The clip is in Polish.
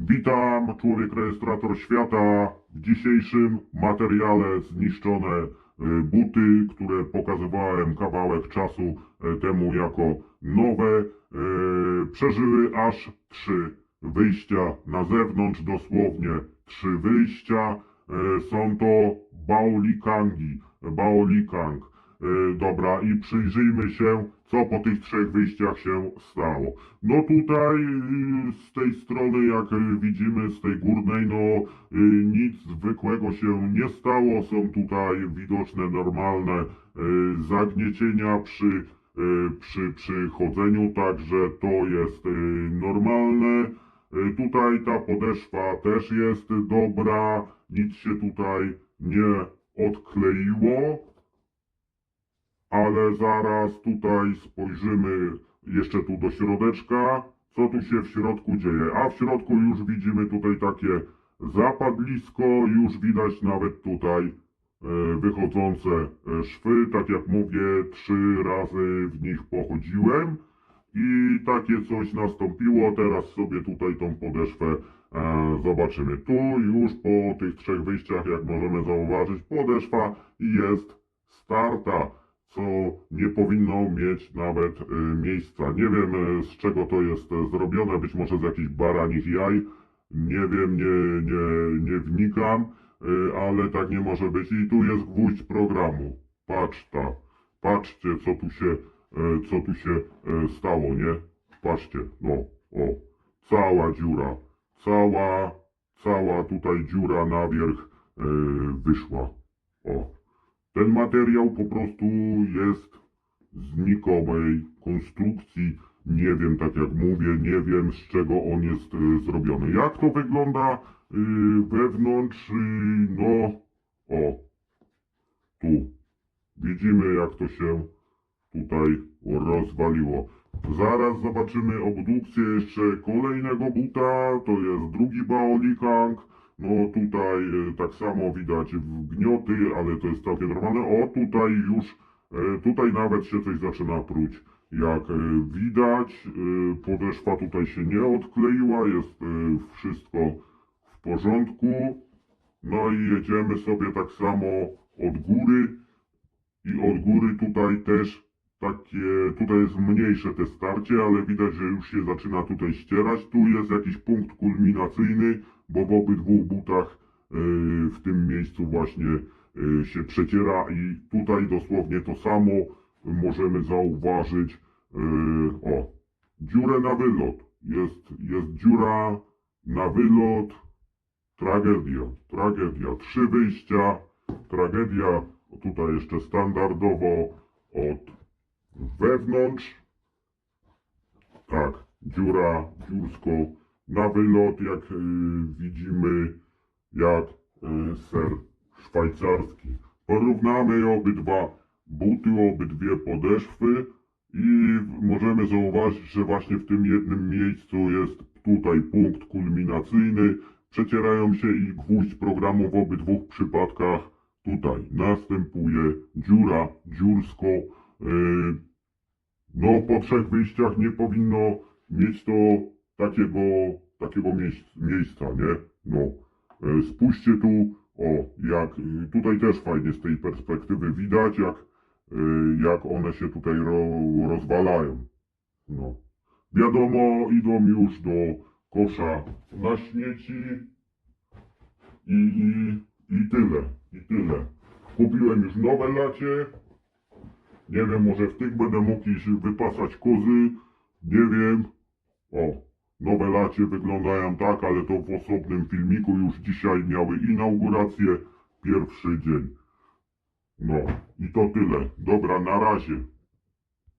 Witam, człowiek rejestrator świata. W dzisiejszym materiale zniszczone e, buty, które pokazywałem kawałek czasu e, temu jako nowe, e, przeżyły aż trzy wyjścia na zewnątrz, dosłownie trzy wyjścia. Są to baolikangi, baolikang. E, Dobra, i przyjrzyjmy się, co po tych trzech wyjściach się stało. No tutaj y, z tej strony, jak y, widzimy, z tej górnej, no y, nic zwykłego się nie stało. Są tutaj widoczne normalne y, zagniecienia przy, y, przy, przy chodzeniu, także to jest normalne. Tutaj ta podeszwa też jest dobra, nic się tutaj nie odkleiło ale zaraz tutaj spojrzymy jeszcze tu do środeczka, co tu się w środku dzieje. A w środku już widzimy tutaj takie zapadlisko, już widać nawet tutaj e, wychodzące e, szwy. Tak jak mówię, trzy razy w nich pochodziłem i takie coś nastąpiło. Teraz sobie tutaj tą podeszwę e, zobaczymy. Tu już po tych trzech wyjściach, jak możemy zauważyć, podeszwa jest starta co nie powinno mieć nawet y, miejsca. Nie wiem y, z czego to jest y, zrobione, być może z jakichś baranich jaj. Nie wiem, nie, nie, nie wnikam, ale tak nie może być. I tu jest gwóźdź programu. Patrz ta. Patrzcie, co tu się, co tu się stało, nie? Patrzcie, no, o. Cała dziura. Cała, cała tutaj dziura na wierzch wyszła. O. Ten materiał po prostu jest znikomej konstrukcji. Nie wiem, tak jak mówię, nie wiem z czego on jest y, zrobiony. Jak to wygląda y, wewnątrz? Y, no, o, tu. Widzimy jak to się tutaj rozwaliło. Zaraz zobaczymy obdukcję jeszcze kolejnego buta. To jest drugi baolikang. No tutaj e, tak samo widać gnioty, ale to jest całkiem normalne. O tutaj już, e, tutaj nawet się coś zaczyna pruć. Jak e, widać, podeszwa tutaj się nie odkleiła, jest wszystko w porządku. No i jedziemy sobie tak samo od góry i od góry tutaj też takie, tutaj jest mniejsze te starcie, ale widać, że już się zaczyna tutaj ścierać. Tu jest jakiś punkt kulminacyjny, bo w obydwu butach yy, w tym miejscu właśnie yy, się przeciera i tutaj dosłownie to samo możemy zauważyć. Yy, o, dziurę na wylot. Jest, jest dziura na wylot. Tragedia, tragedia. Trzy wyjścia, tragedia. Tutaj jeszcze standardowo od wewnątrz. Tak, dziura, dziursko na wylot, jak y, widzimy, jak y, ser szwajcarski. Porównamy obydwa buty, obydwie podeszwy i możemy zauważyć, że właśnie w tym jednym miejscu jest tutaj punkt kulminacyjny. Przecierają się i gwóźdź programu w obydwu przypadkach tutaj. Następuje dziura, dziursko. Yy, no po trzech wyjściach nie powinno mieć to takiego, takiego miejsc, miejsca, nie? No. E, Spójrzcie tu, o, jak y, tutaj też fajnie z tej perspektywy widać, jak, y, jak one się tutaj ro, rozwalają. No. Wiadomo, idą już do kosza na śmieci i, i, i tyle, i tyle. Kupiłem już nowe lacie, nie wiem, może w tych będę mógł wypasać kozy. Nie wiem. O, nowe lacie wyglądają tak, ale to w osobnym filmiku już dzisiaj miały inaugurację. Pierwszy dzień. No i to tyle. Dobra, na razie.